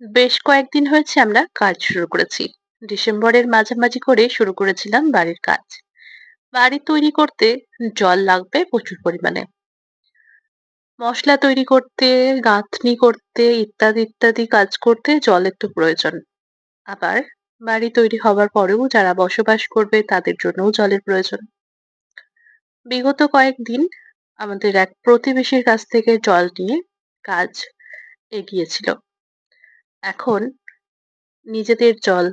বেশ কয়েকদিন হয়েছে আমরা কাজ শুরু করেছি। ডিসেম্বরের মাঝামাঝি করে শুরু করেছিলাম বাড়ির কাজ। বাড়ি তৈরি করতে জল লাগবে প্রচুর পরিমাণে। মশলা তৈরি করতে, গাঁথনি করতে, ইত্যাদি ইত্যাদি কাজ করতে জলের তো প্রয়োজন। আবার বাড়ি তৈরি হবার পরেও যারা বসবাস করবে তাদের জন্যও জলের প্রয়োজন। বিগত কয়েকদিন আমাদের এক প্রতিবেশীর কাছ থেকে জল নিয়ে কাজ এগিয়েছিল। এখন নিজেদের জল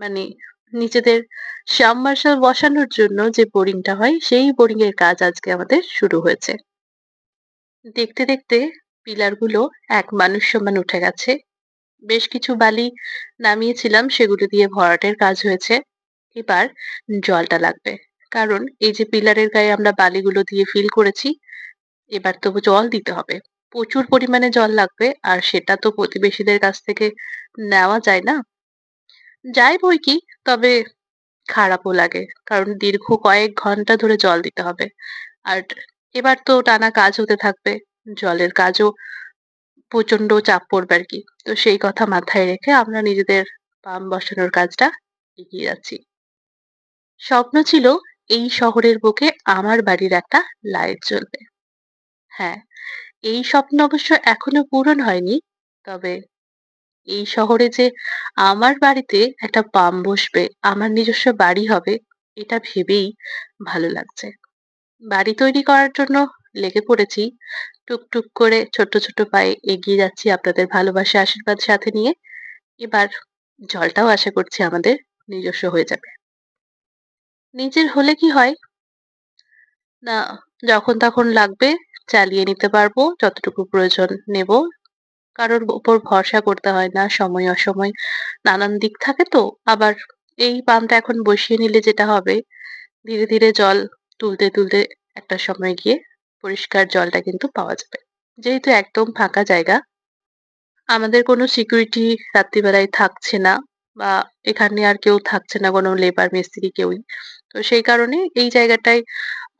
মানে নিজেদের সাবমার্শাল বসানোর জন্য যে বোরিংটা হয়, সেই বোরিং এর কাজ আজকে আমাদের শুরু হয়েছে। দেখতে দেখতে পিলারগুলো এক মানুষ সমান উঠে গেছে। বেশ কিছু বালি নামিয়েছিলাম, সেগুলো দিয়ে ভরাটের কাজ হয়েছে। এবার জলটা লাগবে। কারণ এই যে পিলারের গায়ে আমরা বালিগুলো দিয়ে ফিল করেছি, এবার তো জল দিতে হবে। প্রচুর পরিমাণে জল লাগবে, আর সেটা তো প্রতিবেশীদের কাছ থেকে নেওয়া যায় না। যাই বই কি, তবে খারাপও লাগে, কারণ দীর্ঘ কয়েক ঘণ্টা ধরে জল দিতে হবে। আর এবার তো টানা কাজ হতে থাকবে, জলের কাজও প্রচণ্ড চাপ পড়বে আর কি। তো সেই কথা মাথায় রেখে আমরা নিজেদের পাম্প বসানোর কাজটা এগিয়ে যাচ্ছি। স্বপ্ন ছিল, এই শহরের বুকে আমার বাড়ির একটা লাইট জ্বলবে। হ্যাঁ এই স্বপ্ন অবশ্য এখনও পূরণ হয়নি। তবে এই শহরে যে আমার বাড়িতে একটা পাম্প বসবে, আমার নিজস্ব বাড়ি হবে, এটা ভেবেই ভালো লাগছে। বাড়ি তৈরি করার জন্য লেগে পড়েছি। টুকটুক করে ছোট্ট ছোট্ট পায়ে এগিয়ে যাচ্ছি আপনাদের ভালোবাসা, আশীর্বাদ সাথে নিয়ে। এবার জলটাও আশা করছি আমাদের নিজস্ব হয়ে যাবে। নিজের হলে কি হয়? না, যখন তখন লাগবে চালিয়ে নিতে পারব, যতটুকু প্রয়োজন নেব। কারোর উপর ভরসা করতে হয় না, সময় অসময়। নানান দিক থাকে তো, আবার এই পাম্পটা এখন বসিয়ে নিলে যেটা হবে, ধীরে ধীরে জল তুলতে তুলতে একটা সময় গিয়ে পরিষ্কার জলটা কিন্তু পাওয়া যাবে। যেহেতু একদম ফাঁকা জায়গা, আমাদের কোনো সিকিউরিটি রাত্রিবেলায় থাকছে না বা এখানে আর কেউ থাকছে না, কোনো লেবার, মিস্ত্রি কেউই। তো সেই কারণে এই জায়গাটায়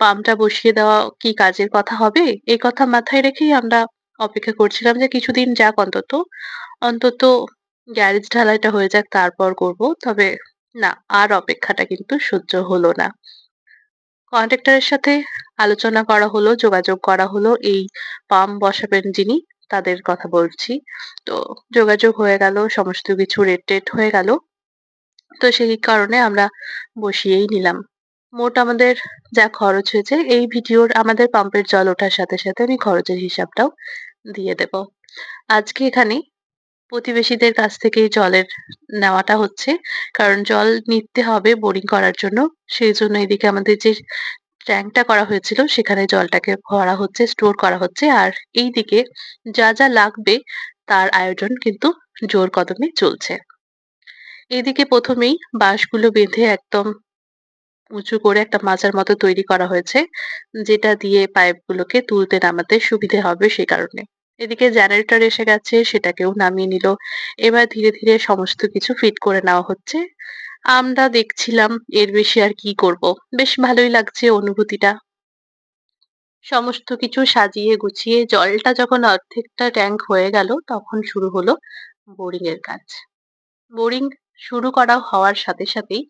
পাম্পটা বসিয়ে দেওয়া কি কাজের কথা হবে? এই কথা মাথায় রেখেই আমরা অপেক্ষা করছিলাম যে কিছুদিন যাক অন্তত। অন্তত গ্যারেজ ঢালাইটা হয়ে যাক, তারপর করব। তবে না, আর অপেক্ষাটা কিন্তু সহ্য হলো না। কন্ট্রাক্টরের সাথে আলোচনা করা হলো, যোগাযোগ করা হলো, এই পাম্প বসাবেন যিনি, তাদের কথা বলছি। তো যোগাযোগ হয়ে গেল, সমস্ত কিছু রেট টেট হয়ে গেল। তো সেই কারণে আমরা বসিয়েই নিলাম। মোট আমাদের যা খরচ হয়েছে, এই ভিডিওর আমাদের পাম্পের জল ওঠার সাথে সাথে আমি খরচের হিসাবটাও দিয়ে দেব। আজকে এখানে প্রতিবেশীদের কাছ থেকে জলের নেওয়াটা হচ্ছে, কারণ জল নিতে হবে বোরিং করার জন্য। সেই জন্য এদিকে আমাদের যে ট্যাঙ্কটা করা হয়েছিল, সেখানে জলটাকে ভরা হচ্ছে, স্টোর করা হচ্ছে। আর এই দিকে যা যা লাগবে, তার আয়োজন কিন্তু জোর কদমে চলছে। এদিকে প্রথমেই বাঁশগুলো বেঁধে একদম উঁচু করে একটা মাজার মতো তৈরি করা হয়েছে, যেটা দিয়ে পাইপগুলোকে তুলতে নামাতে সুবিধে হবে সে কারণে। এদিকে জেনারেটর এসে গেছে, সেটাকেও নামিয়ে নিল। এবার ধীরে ধীরে সমস্ত কিছু ফিট করে নেওয়া হচ্ছে। আমরা দেখছিলাম এর বেশি আর কি করব। বেশ ভালোই লাগছে অনুভূতিটা। সমস্ত কিছু সাজিয়ে গুছিয়ে জলটা যখন অর্ধেকটা ট্যাঙ্ক হয়ে গেল, তখন শুরু হলো বোরিং এর কাজ। বোরিং শুরু করা হওয়ার সাথে সাথেই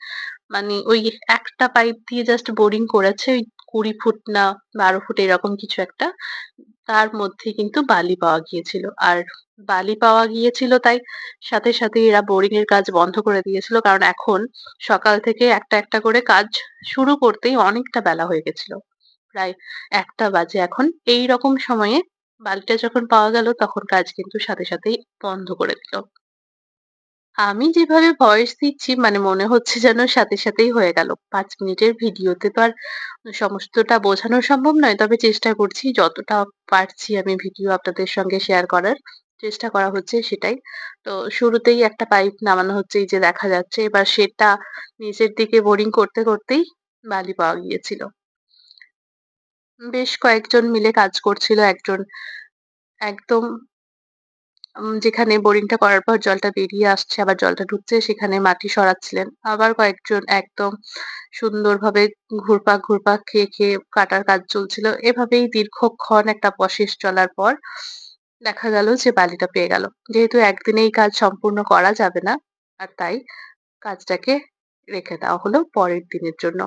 মানে ওই একটা পাইপ দিয়ে জাস্ট বোরিং করেছে, ওই কুড়ি ফুট না বারো ফুট এরকম কিছু একটা। তার মধ্যে কিন্তু বালি পাওয়া গিয়েছিল। আর বালি পাওয়া গিয়েছিল তাই সাথে সাথে এরা বোরিং এর কাজ বন্ধ করে দিয়েছিল। কারণ এখন সকাল থেকে একটা একটা করে কাজ শুরু করতেই অনেকটা বেলা হয়ে গেছিল। প্রায় একটা বাজে এখন। এই রকম সময়ে বালিটা যখন পাওয়া গেল তখন কাজ কিন্তু সাথে সাথেই বন্ধ করে দিল। আমি যেভাবে ভয়েস দিচ্ছি মানে মনে হচ্ছে যেন সাথে সাথেই হয়ে গেল। পাঁচ মিনিটের ভিডিওতে তো আর সমস্তটা বোঝানো সম্ভব নয়, তবে চেষ্টা করছি যতটা পারছি আমি ভিডিও আপনাদের সঙ্গে শেয়ার করার। চেষ্টা করা হচ্ছে সেটাই। তো শুরুতেই একটা পাইপ নামানো হচ্ছে, এই যে দেখা যাচ্ছে, এবার সেটা নিচের দিকে বোরিং করতে করতেই বালি পাওয়া গিয়েছিল। বেশ কয়েকজন মিলে কাজ করছিল, একজন একদম যেখানে বোরিংটা করার পর জলটা বেরিয়ে আসছে আবার জলটা ঢুকছে সেখানে মাটি সরাচ্ছিলেন আবার কয়েকজন একদম সুন্দরভাবে ঘুরপাক ঘুরপাক খেয়ে খেয়ে কাটার কাজ চলছিল এভাবেই দীর্ঘক্ষণ একটা প্রসেস চলার পর দেখা গেল যে বালিটা পেয়ে গেল। যেহেতু একদিনেই কাজ সম্পূর্ণ করা যাবে না, আর তাই কাজটাকে রেখে দেওয়া হলো পরের দিনের জন্য।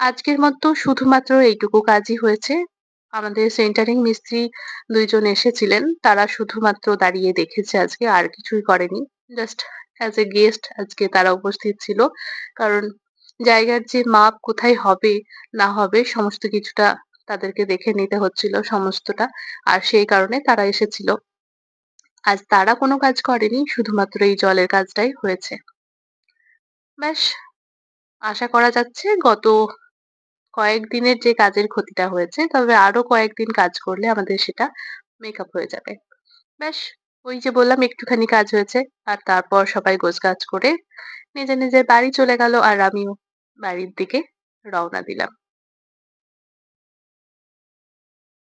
আজকের মতো শুধুমাত্র এইটুকু কাজই হয়েছে। আমাদের সেন্টারিং মিস্ত্রি দুইজন এসেছিলেন। তারা শুধুমাত্র দাঁড়িয়ে দেখেছে আজকে, আর কিছুই করেনি। জাস্ট অ্যাজ এ গেস্ট আজকে তারা উপস্থিত ছিল। কারণ জায়গার যে মাপ কোথায় হবে, না হবে, সমস্ত কিছুটা তাদেরকে দেখে নিতে হচ্ছিল সমস্তটা। আর সেই কারণে তারা এসেছিল। আজ তারা কোনো কাজ করেনি। শুধুমাত্র এই জলের কাজটাই হয়েছে। ব্যাস, আশা করা যাচ্ছে গত কয়েকদিনের যে কাজের ক্ষতিটা হয়েছে, তবে আরও কয়েকদিন কাজ করলে আমাদের সেটা মেক আপ হয়ে যাবে। ব্যাস, ওই যে বললাম, একটুখানি কাজ হয়েছে, আর তারপর সবাই গোছ গাছ করে নিজে নিজের বাড়ি চলে গেল, আর আমিও বাড়ির দিকে রওনা দিলাম।